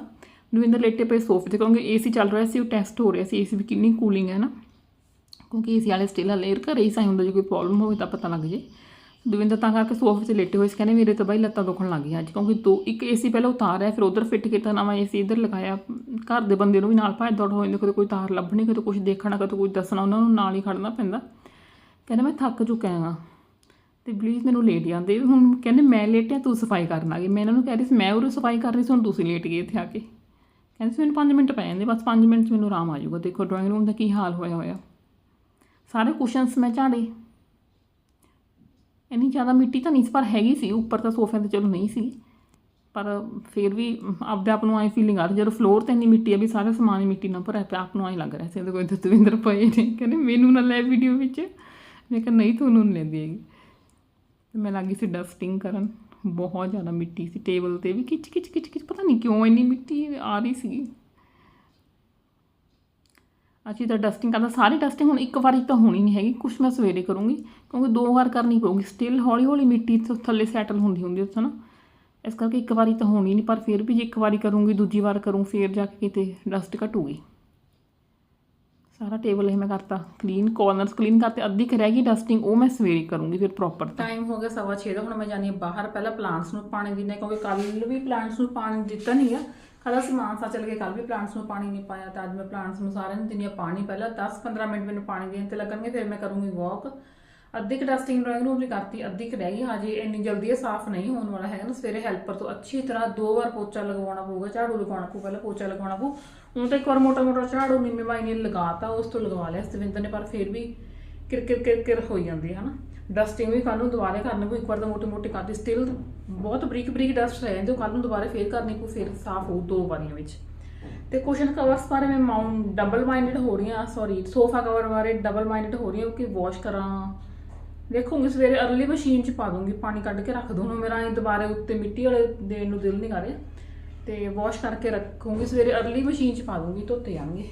Speaker 1: ਦਵਿੰਦਰ ਲੇਟੇ ਪਏ ਸੋਫੇ ਤੇ ਕਿਉਂਕਿ ਏਸੀ ਚੱਲ ਰਿਹਾ ਸੀ, ਉਹ ਟੈਸਟ ਹੋ ਰਿਹਾ ਸੀ। ਏਸੀ ਦੀ ਕਿੰਨੀ ਕੂਲਿੰਗ ਹੈ ਨਾ। ਕਿਉਂਕਿ ਏਸੀ ਵਾਲੇ ਸਟਿਲ ਹਲੇ ਘਰੇ ਹੀ ਸਾਈ ਹੁੰਦਾ ਜੇ ਕੋਈ ਪ੍ਰੋਬਲਮ ਹੋਵੇ ਤਾਂ ਪਤਾ ਲੱਗ ਜੇ। ਦਵਿੰਦਰ ਤਾਂ ਕਰਕੇ ਸੋਫੇ 'ਤੇ ਲੇਟੇ ਹੋਏ ਸੀ, ਕਹਿੰਦੇ ਮੇਰੇ ਤਾਂ ਬਾਈ ਲੱਤਾਂ ਦੁਖਣ ਲੱਗ ਗਈਆਂ ਅੱਜ। ਕਿਉਂਕਿ ਦੋ, ਇੱਕ ਏਸੀ ਪਹਿਲਾਂ ਉਤਾਰਿਆ ਫਿਰ ਉਧਰ ਫਿੱਟ ਕੀਤਾ, ਨਵਾਂ ਏਸੀ ਇੱਧਰ ਲਗਾਇਆ। ਘਰ ਦੇ ਬੰਦੇ ਨੂੰ ਵੀ ਨਾਲ ਭਾਵੇਂ ਦੌੜ ਹੋ ਜਾਂਦੀ ਕਦੇ ਕੋਈ ਤਾਰ ਲੱਭਣੀ ਕਦੇ ਕੁਝ ਦੇਖਣਾ ਕਦੇ ਕੁਝ ਦੱਸਣਾ, ਉਹਨਾਂ ਨੂੰ ਨਾਲ ਹੀ ਖੜਨਾ ਪੈਂਦਾ। ਕਹਿੰਦੇ ਮੈਂ ਥੱਕ ਚੁੱਕਿਆ ਹਾਂ। ਤੇ ਪਲੀਜ਼ ਮੈਨੂੰ ਲੇਟ ਜਾਂਦੇ। ਹੁਣ ਕਹਿੰਦੇ ਮੈਂ ਲੇਟਿਆ ਤੂੰ ਸਫ਼ਾਈ ਕਰਨ ਆ ਗਈ। ਮੈਂ ਇਹਨਾਂ ਨੂੰ ਕਹਿ ਰਹੀ ਸੀ, ਮੈਂ ਉਰੇ ਸਫ਼ਾਈ ਕਰ ਰਹੀ ਸੀ, ਹੁਣ ਤੁਸੀਂ ਲੇਟ ਗਏ ਇੱਥੇ ਆ ਕੇ। ਕਹਿੰਦੇ ਸੀ, ਮੈਨੂੰ 5 ਮਿੰਟ ਪੈ ਜਾਂਦੇ, ਬਸ 5 ਮਿੰਟ 'ਚ ਮੈਨੂੰ ਆਰਾਮ ਆ ਜਾਊਗਾ। ਦੇਖੋ ਡਰਾਇੰਗ ਰੂਮ ਦਾ ਕੀ ਹਾਲ ਹੋਇਆ ਹੋਇਆ। ਸਾਰੇ ਕੁਸ਼ਨਸ ਮੈਂ ਝਾੜੇ। ਇੰਨੀ ਜ਼ਿਆਦਾ ਮਿੱਟੀ ਤਾਂ ਨਹੀਂ ਸੀ, ਪਰ ਹੈਗੀ ਸੀ। ਉੱਪਰ ਤਾਂ ਸੋਫਿਆਂ ਤੇ ਚਲੋ ਨਹੀਂ ਸੀ। ਪਰ ਫਿਰ ਵੀ ਆਪਦੇ ਆਪ ਨੂੰ ਆਈ ਫੀਲਿੰਗ ਆ ਰਹੀ, ਜਦੋਂ ਫਲੋਰ ਤੇ ਇੰਨੀ ਮਿੱਟੀ ਆ ਵੀ ਸਾਰਾ ਸਮਾਨ ਹੀ ਮਿੱਟੀ ਨਾਲ ਭਰਿਆ ਪਿਆ, ਆਪ ਨੂੰ ਆਈ ਲੱਗ ਰਿਹਾ ਸੀ। ਇਹਦੇ ਕੋਈ ਦਤਵਿੰਦਰ ਪਏ ਨੇ। ਕਹਿੰਦੇ, ਮੈਨੂੰ ਨਾ ਲੈ ਵੀਡੀਓ ਵਿੱਚ। ਮੈਂ ਕਿਹਾ, ਨਹੀਂ ਤੁਹਾਨੂੰ ਨਹੀਂ ਲੈਂਦੀ ਹੈਗੀ। ਤੇ ਮੈਂ ਲੱਗੀ ਸੀ ਡਸਟਿੰਗ ਕਰਨ। ਬਹੁਤ ਜ਼ਿਆਦਾ ਮਿੱਟੀ ਸੀ। ਟੇਬਲ ਤੇ ਵੀ ਕਿਚ ਕਿਚ ਕਿਚ ਕਿਚ ਪਤਾ ਨਹੀਂ ਕਿਉਂ ਇੰਨੀ ਮਿੱਟੀ ਆ ਰਹੀ ਸੀ ਅਸੀਂ ਤਾਂ ਡਸਟਿੰਗ ਕਰਦਾ ਸਾਰੀ ਡਸਟਿੰਗ ਹੁਣ ਇੱਕ ਵਾਰੀ ਤਾਂ ਹੋਣੀ ਨਹੀਂ ਹੈਗੀ। ਕੁਛ ਮੈਂ ਸਵੇਰੇ ਕਰੂੰਗੀ, ਕਿਉਂਕਿ ਦੋ ਵਾਰ ਕਰਨੀ ਪਊਗੀ। ਸਟਿਲ ਹੌਲੀ ਹੌਲੀ ਮਿੱਟੀ ਥੱਲੇ ਸੈਟਲ ਹੁੰਦੀ ਹੁੰਦੀ ਉੱਥੇ ਨਾ। ਇਸ ਕਰਕੇ ਇੱਕ ਵਾਰੀ ਤਾਂ ਹੋਣੀ ਨਹੀਂ, ਪਰ ਫਿਰ ਵੀ ਜੇ ਇੱਕ ਵਾਰੀ ਕਰੂੰਗੀ, ਦੂਜੀ ਵਾਰ ਕਰੂੰ, ਫਿਰ ਜਾ ਕੇ ਕਿਤੇ ਡਸਟ ਘਟੂਗੀ। ਸਾਰਾ ਟੇਬਲ ਇਹ ਮੈਂ ਕਰਤਾ ਕਲੀਨ ਕਾਰਨਰਸ ਕਲੀਨ ਕਰਤੇ, ਅੱਧੀ ਕੁ ਰਹਿ ਡਸਟਿੰਗ ਉਹ ਮੈਂ ਸਵੇਰੇ ਕਰੂੰਗੀ ਫਿਰ ਪ੍ਰੋਪਰ ਟਾਈਮ ਹੋ ਗਿਆ ਸਵਾ ਛੇ ਦਾ, ਹੁਣ ਮੈਂ ਜਾਣੀ ਹਾਂ ਬਾਹਰ, ਪਹਿਲਾਂ ਪਲਾਂਟਸ ਨੂੰ ਪਾਣੀ ਦੇਣਾ ਕਿਉਂਕਿ ਕੱਲ ਵੀ ਪਲਾਂਟਸ ਨੂੰ ਪਾਣੀ ਦਿੱਤਾ ਨਹੀਂਗਾ ਕੱਲ ਅਸੀਂ ਮਾਨਸਾ ਚਲ ਗਏ ਕੱਲ ਵੀ ਪਲਾਂਟਸ ਨੂੰ ਪਾਣੀ ਨਹੀਂ ਪਾਇਆ, ਤਾਂ ਅੱਜ ਮੈਂ ਪਲਾਂਟਸ ਨੂੰ ਸਾਰਿਆਂ ਨੂੰ ਦਿੰਦੀ ਹਾਂ ਪਾਣੀ, ਪਹਿਲਾਂ 10-15 ਮਿੰਟ ਮੈਨੂੰ ਪਾਣੀ ਦੇਣ ਤੇ ਲੱਗਣਗੇ, ਫਿਰ ਮੈਂ ਕਰੂੰਗੀ ਵਾਕ ਅੱਧੀ ਕੁ ਡਸਟਿੰਗ ਡਰਾਇੰਗ ਰੂਮ ਦੀ ਕਰਤੀ, ਅੱਧੀ ਕੁ ਰਹਿ ਗਈ ਹਜੇ ਇੰਨੀ ਜਲਦੀ ਇਹ ਸਾਫ਼ ਨਹੀਂ ਹੋਣ ਵਾਲਾ ਹੈਗਾ। ਨਾ ਸਵੇਰੇ ਹੈਲਪਰ ਤੋਂ ਅੱਛੀ ਤਰ੍ਹਾਂ ਦੋ ਵਾਰ ਪੋਚਾ ਲਗਵਾਉਣਾ ਪਊਗਾ, ਝਾੜੂ ਲਗਾਉਣਾ ਪਊ, ਪਹਿਲਾਂ ਪੋਚਾ ਲਗਾਉਣਾ ਪਊ। ਹੁਣ ਤਾਂ ਇੱਕ ਵਾਰ ਮੋਟਾ ਮੋਟਾ ਝਾੜੂ ਨਿੰਮੇ ਬਾਈ ਨੇ ਲਗਾਤਾ, ਉਸ ਤੋਂ ਲਗਵਾ ਲਿਆ ਸਤਵਿੰਦਰ ਨੇ, ਪਰ ਫਿਰ ਵੀ ਕਿਰ ਕਿਰ ਕਿਰ ਕਿਰ ਹੋਈ ਜਾਂਦੀ ਹੈ ਨਾ ਡਸਟਿੰਗ ਵੀ ਕੱਲ ਨੂੰ ਦੁਬਾਰਾ ਕਰਨੀ ਪਊ, ਇੱਕ ਵਾਰ ਤਾਂ ਮੋਟੀ ਮੋਟੀ ਕਰਦੀ ਸਟਿਲ ਬਹੁਤ ਬਰੀਕ ਬਰੀਕ ਡਸਟ ਰਹਿ ਜਾਂਦੀ, ਉਹ ਕੱਲ ਨੂੰ ਦੁਬਾਰੇ ਫੇਰ ਕਰਨੀ ਪਊ, ਫਿਰ ਸਾਫ਼ ਹੋਊ ਦੋ ਵਾਰੀਆਂ ਵਿੱਚ। ਤੇ ਕੁਸ਼ਨ ਕਵਰਸ ਬਾਰੇ ਮੈਂ ਮਾਊਂਟ ਡਬਲ ਮਾਈਂਡਡ ਹੋ ਰਹੀ ਹਾਂ ਸੌਰੀ ਸੋਫਾ ਕਵਰ ਬਾਰੇ ਡਬਲ ਮਾਈਂਡਡ ਹੋ ਰਹੀ ਹਾਂ ਕਿ ਵਾਸ਼ ਕਰਾਂ ਦੇਖੂੰਗੀ ਸਵੇਰੇ ਅਰਲੀ ਮਸ਼ੀਨ 'ਚ ਪਾ ਦੂੰਗੀ ਪਾਣੀ ਕੱਢ ਕੇ ਰੱਖ ਦੂੰਗੀ। ਮੇਰਾ ਇਹ ਦੁਬਾਰੇ ਉੱਤੇ ਮਿੱਟੀ ਵਾਲੇ ਦੇਣ ਨੂੰ ਦਿਲ ਨਹੀਂ ਕਰ ਰਿਹਾ। ਤੇ ਵਾਸ਼ ਕਰਕੇ ਰੱਖੂੰਗੀ ਸਵੇਰੇ ਅਰਲੀ ਮਸ਼ੀਨ 'ਚ ਪਾ ਦੂੰਗੀ ਧੋਤੇ ਜਾਣਗੇ।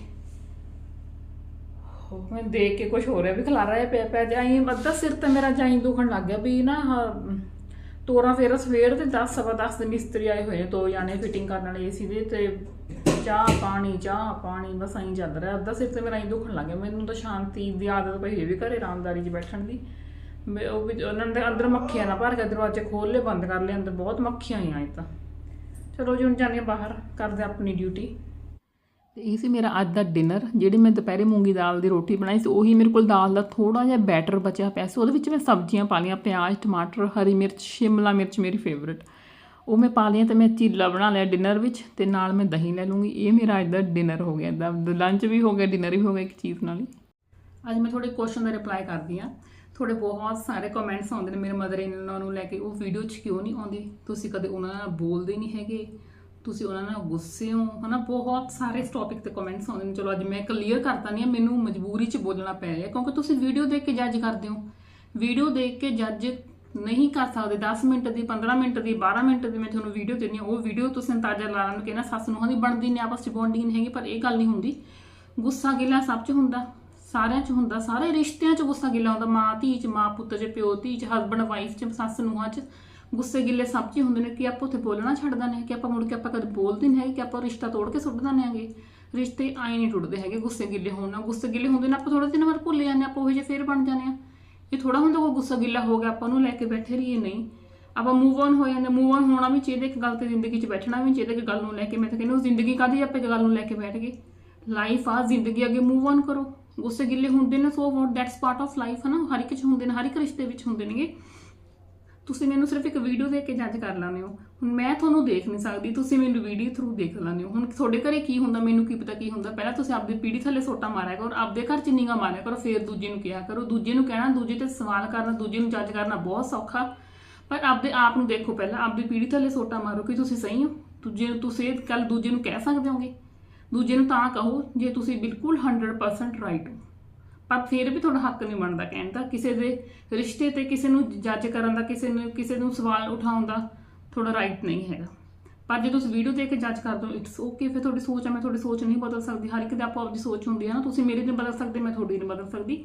Speaker 1: ਮੈਂ ਦੇਖ ਕੇ ਕੁਝ ਹੋ ਰਿਹਾ ਵੀ ਖਲਾਰਾ ਜਿਹਾ ਪਿਆ ਪਿਆ ਜਾਈ ਅੱਧਾ ਸਿਰ ਤੇ ਮੇਰਾ ਜਾਈ ਦੁਖਣ ਲੱਗ ਗਿਆ ਵੀ ਨਾ ਆਹ, ਤੋਰਾ ਫੇਰ ਸਵੇਰ ਤੇ 10 ਸਵਾ 10 ਦੇ ਮਿਸਤਰੀ ਆਏ ਹੋਏ ਨੇ, ਦੋ ਜਾਣੇ ਫਿਟਿੰਗ ਕਰਨ ਵਾਲੇ ਏਸੀ ਦੇ ਤੇ ਚਾਹ ਪਾਣੀ ਚਾਹ ਪਾਣੀ ਬਸ ਐਂ ਚੱਲ ਰਿਹਾ। ਅੱਧਾ ਸਿਰ ਤੇ ਮੇਰਾ ਐਂ ਦੁਖਣ ਲੱਗ ਗਿਆ। ਮੈਨੂੰ ਤਾਂ ਸ਼ਾਂਤੀ ਦੀ ਆਦਤ ਪਈ ਹੋਈ ਵੀ ਘਰੇ ਆਰਾਮਦਾਰੀ 'ਚ ਬੈਠਣ ਦੀ। ਮੈਂ ਉਹ ਵੀ ਉਹਨਾਂ ਦੇ ਅੰਦਰ ਮੱਖੀਆਂ ਨਾ ਭਰ ਕੇ ਦਰਵਾਜ਼ੇ ਖੋਲ ਲਏ, ਬੰਦ ਕਰ ਲਏ, ਅੰਦਰ ਬਹੁਤ ਮੱਖੀਆਂ ਆਈਆਂ ਇਹ ਤਾਂ। ਚਲੋ ਜੀ, ਹੁਣ ਜਾਂਦੇ ਹਾਂ ਬਾਹਰ, ਕਰਦੇ ਹਾਂ ਆਪਣੀ ਡਿਊਟੀ ਤੇ ਇਹ ਸੀ ਮੇਰਾ ਅੱਜ ਦਾ ਡਿਨਰ ਜਿਹੜੀ ਮੈਂ ਦੁਪਹਿਰੇ ਮੂੰਗੀ ਦਾਲ ਦੀ ਰੋਟੀ ਬਣਾਈ ਸੀ, ਉਹੀ ਮੇਰੇ ਕੋਲ ਦਾਲ ਦਾ ਥੋੜਾ ਜਿਹਾ ਬੈਟਰ ਬਚਿਆ ਪਿਆ ਸੀ, ਉਹਦੇ ਵਿੱਚ ਮੈਂ ਸਬਜ਼ੀਆਂ ਪਾ ਲਈਆਂ, ਪਿਆਜ਼, ਟਮਾਟਰ, ਹਰੀ ਮਿਰਚ, ਸ਼ਿਮਲਾ ਮਿਰਚ ਮੇਰੀ ਫੇਵਰਿਟ ਉਹ ਮੈਂ ਪਾ ਲਈਆਂ ਤੇ ਮੈਂ ਚੀਲਾ ਬਣਾ ਲਿਆ ਡਿਨਰ ਵਿੱਚ ਤੇ ਨਾਲ ਮੈਂ ਦਹੀਂ ਲੈ ਲੂੰਗੀ। ਇਹ ਮੇਰਾ ਅੱਜ ਦਾ ਡਿਨਰ ਹੋ ਗਿਆ ਦਾ ਲੰਚ ਵੀ ਹੋ ਗਿਆ ਡਿਨਰ ਵੀ ਹੋ ਗਿਆ ਇੱਕ ਚੀਜ਼ ਨਾਲ ਹੀ। ਅੱਜ ਮੈਂ ਤੁਹਾਡੇ ਕੁਐਸਚਨ ਦਾ ਰਿਪਲਾਈ ਕਰਦੀ ਆ ਤੁਹਾਡੇ ਬਹੁਤ ਸਾਰੇ ਕਮੈਂਟਸ ਆਉਂਦੇ ਨੇ ਮੇਰੇ ਮਦਰ ਇਨ ਨੂੰ ਲੈ ਕੇ, ਉਹ ਵੀਡੀਓ 'ਚ ਕਿਉਂ ਨਹੀਂ ਆਉਂਦੀ? ਤੁਸੀਂ ਕਦੇ ਉਹਨਾਂ ਨਾਲ ਬੋਲਦੇ ਨਹੀਂ ਹੈਗੇ। ਤੁਸੀਂ ਉਹਨਾਂ ਨਾਲ ਗੁੱਸੇ ਹੋ, ਹਨਾ? ਬਹੁਤ ਸਾਰੇ ਇਸ ਟੌਪਿਕ ਤੇ ਕਮੈਂਟਸ ਆਉਂਦੇ ਨੇ। ਚਲੋ ਅੱਜ ਮੈਂ ਕਲੀਅਰ ਕਰਤਾ ਨਹੀਂ ਮੈਨੂੰ ਮਜਬੂਰੀ 'ਚ ਬੋਲਣਾ ਪੈ ਰਿਹਾ, ਕਿਉਂਕਿ ਤੁਸੀਂ ਵੀਡੀਓ ਦੇਖ ਕੇ ਜੱਜ ਕਰਦੇ ਹੋ। ਵੀਡੀਓ ਦੇਖ ਕੇ ਜੱਜ ਨਹੀਂ ਕਰ ਸਕਦੇ। 10 ਮਿੰਟ ਦੀ 15 ਮਿੰਟ ਦੀ 12 ਮਿੰਟ ਦੀ ਮੈਂ ਤੁਹਾਨੂੰ ਵੀਡੀਓ ਦਿੰਦੀ ਹਾਂ। ਉਹ ਵੀਡੀਓ ਤੁਸੀਂ ਅੰਦਾਜ਼ਾ ਲਾ ਲੈਣ ਕਿ ਸੱਸ ਨੂੰਹਾਂ ਦੀ ਬਣਦੀ ਨੇ, ਆਪਸ 'ਚ ਬੌਂਡਿੰਗ ਨਹੀਂ ਹੈਗੀ, ਪਰ ਇਹ ਗੱਲ ਨਹੀਂ ਹੁੰਦੀ। ਗੁੱਸਾ ਗਿਲਾ ਸਭ 'ਚ ਹੁੰਦਾ। ਸਾਰਿਆਂ 'ਚ ਹੁੰਦਾ ਸਾਰੇ ਰਿਸ਼ਤਿਆਂ 'ਚ ਗੁੱਸਾ ਗਿੱਲਾ ਹੁੰਦਾ ਮਾਂ ਧੀ 'ਚ ਮਾਂ ਪੁੱਤ 'ਚ ਪਿਓ ਧੀ 'ਚ ਹਸਬੰਡ ਵਾਈਫ 'ਚ ਸੱਸ ਨੂੰਹਾਂ 'ਚ। ਗੁੱਸੇ ਗਿੱਲੇ ਸਭ 'ਚ ਹੀ ਹੁੰਦੇ ਨੇ ਕਿ ਆਪਾਂ ਉੱਥੇ ਬੋਲਣਾ ਛੱਡ ਦਿੰਦੇ ਕਿ ਆਪਾਂ ਮੁੜ ਕੇ ਆਪਾਂ ਕਦੇ ਬੋਲਦੇ ਨਹੀਂ ਹੈਗੇ ਕਿ ਆਪਾਂ ਰਿਸ਼ਤਾ ਤੋੜ ਕੇ ਸੁੱਟ ਦਿੰਦੇ ਹੈਗੇ। ਰਿਸ਼ਤੇ ਆਈ ਨਹੀਂ ਟੁੱਟਦੇ ਹੈਗੇ ਗੁੱਸੇ ਗਿੱਲੇ ਹੋਣ ਨਾਲ। ਗੁੱਸੇ ਗਿੱਲੇ ਹੁੰਦੇ ਨੇ ਆਪਾਂ ਥੋੜੇ ਦਿਨ ਬਾਅਦ ਭੁੱਲ ਜਾਂਦੇ ਹਾਂ, ਆਪਾਂ ਉਹ ਜਿਹੇ ਫੇਰ ਬਣ ਜਾਂਦੇ ਆ ਇਹ ਥੋੜਾ ਹੁੰਦਾ ਕੋਈ ਗੁੱਸਾ ਗਿੱਲਾ ਹੋ ਗਿਆ ਆਪਾਂ ਉਹਨੂੰ ਲੈ ਕੇ ਬੈਠੇ ਰਹੀਏ ਨਹੀਂ। ਆਪਾਂ ਮੂਵ ਔਨ ਹੋ ਜਾਂਦੇ ਮੂਵ ਔਨ ਹੋਣਾ ਵੀ ਚਾਹੀਦਾ ਇੱਕ ਗੱਲ ਤੇ ਜ਼ਿੰਦਗੀ 'ਚ ਬੈਠਣਾ ਵੀ ਚਾਹੀਦਾ ਕਿ ਗੱਲ ਨੂੰ ਲੈ ਕੇ ਮੈਂ ਤਾਂ ਕਹਿੰਦੀ ਉਹ ਜ਼ਿੰਦਗੀ ਕਾਦੀ ਆਪਾਂ ਇੱਕ ਗੱਲ ਨੂੰ ਲੈ ਕੇ ਬੈਠ ਗਏ। ਲਾਈਫ ਆ ਜ਼ਿੰਦਗੀ ਅੱਗੇ ਮੂਵ ਔਨ ਕਰੋ। ਗੁੱਸੇ ਗਿੱਲੇ ਹੁੰਦੇ ਨੇ so what that's part of life ਹੈ ਨਾ ਹਰ ਇੱਕ 'ਚ ਹੁੰਦੇ ਨੇ, ਹਰ ਇੱਕ ਰਿਸ਼ਤੇ ਵਿੱਚ ਹੁੰਦੇ ਨੇਗੇ। ਤੁਸੀਂ ਮੈਨੂੰ ਸਿਰਫ ਇੱਕ ਵੀਡੀਓ ਦੇਖ ਕੇ ਜੱਜ ਕਰ ਲੈਂਦੇ ਹੋ। ਹੁਣ ਮੈਂ ਤੁਹਾਨੂੰ ਦੇਖ ਨਹੀਂ ਸਕਦੀ, ਤੁਸੀਂ ਮੈਨੂੰ ਵੀਡੀਓ ਥਰੂ ਦੇਖ ਲਾਉਂਦੇ ਹੋ। ਹੁਣ ਤੁਹਾਡੇ ਘਰੇ ਕੀ ਹੁੰਦਾ, ਮੈਨੂੰ ਕੀ ਪਤਾ ਕੀ ਹੁੰਦਾ? ਪਹਿਲਾਂ ਤੁਸੀਂ ਆਪਦੀ ਪੀੜੀ ਥੱਲੇ ਸੋਟਾ ਮਾਰਿਆ ਕਰੋ, ਆਪਦੇ ਘਰ ਚ ਨਿਗਾ ਮਾਰਿਆ ਕਰੋ, ਫਿਰ ਦੂਜੇ ਨੂੰ ਕਿਹਾ ਕਰੋ। ਦੂਜੇ ਨੂੰ ਕਹਿਣਾ, ਦੂਜੇ ਤੇ ਸਵਾਲ ਕਰਨਾ, ਦੂਜੇ ਨੂੰ ਜੱਜ ਕਰਨਾ ਬਹੁਤ ਸੌਖਾ। ਪਰ ਆਪਦੇ ਆਪ ਨੂੰ ਦੇਖੋ ਪਹਿਲਾਂ, ਆਪਦੀ ਪੀੜੀ ਥੱਲੇ ਸੋਟਾ ਮਾਰੋ ਕਿ ਤੁਸੀਂ ਸਹੀ ਹੋ। ਦੂਜੇ ਨੂੰ, ਤੁਸੀਂ ਇਹ ਕੱਲ ਦੂਜੇ ਨੂੰ ਕਹਿ ਸਕਦੇ ਹੋਗੇ। ਦੂਜੇ ਨੂੰ ਤਾਂ ਕਹੋ ਜੇ ਤੁਸੀਂ ਬਿਲਕੁਲ 100% ਰਾਈਟ ਹੋ। ਪਰ ਫਿਰ ਵੀ ਤੁਹਾਡਾ ਹੱਕ ਨਹੀਂ ਬਣਦਾ ਕਹਿਣ ਦਾ। ਕਿਸੇ ਦੇ ਰਿਸ਼ਤੇ ਤੇ ਕਿਸੇ ਨੂੰ ਜੱਜ ਕਰਨ ਦਾ, ਕਿਸੇ ਨੂੰ ਕਿਸੇ ਨੂੰ ਸਵਾਲ ਉਠਾਉਣ ਦਾ ਤੁਹਾਡਾ ਰਾਈਟ ਨਹੀਂ ਹੈਗਾ। ਪਰ ਜੇ ਤੁਸੀਂ ਵੀਡੀਓ ਦੇਖ ਕੇ ਜੱਜ ਕਰਦੇ ਹੋ ਇਟਸ ਓਕੇ ਫਿਰ ਤੁਹਾਡੀ ਸੋਚ ਹੈ ਮੈਂ ਤੁਹਾਡੀ ਸੋਚ ਨਹੀਂ ਬਦਲ ਸਕਦੀ। ਹਰ ਇੱਕ ਦੀ ਆਪੋ ਆਪਦੀ ਸੋਚ ਹੁੰਦੀ ਹੈ ਨਾ, ਤੁਸੀਂ ਮੇਰੀ ਨਹੀਂ ਬਦਲ ਸਕਦੇ, ਮੈਂ ਤੁਹਾਡੀ ਨਹੀਂ ਬਦਲ ਸਕਦੀ।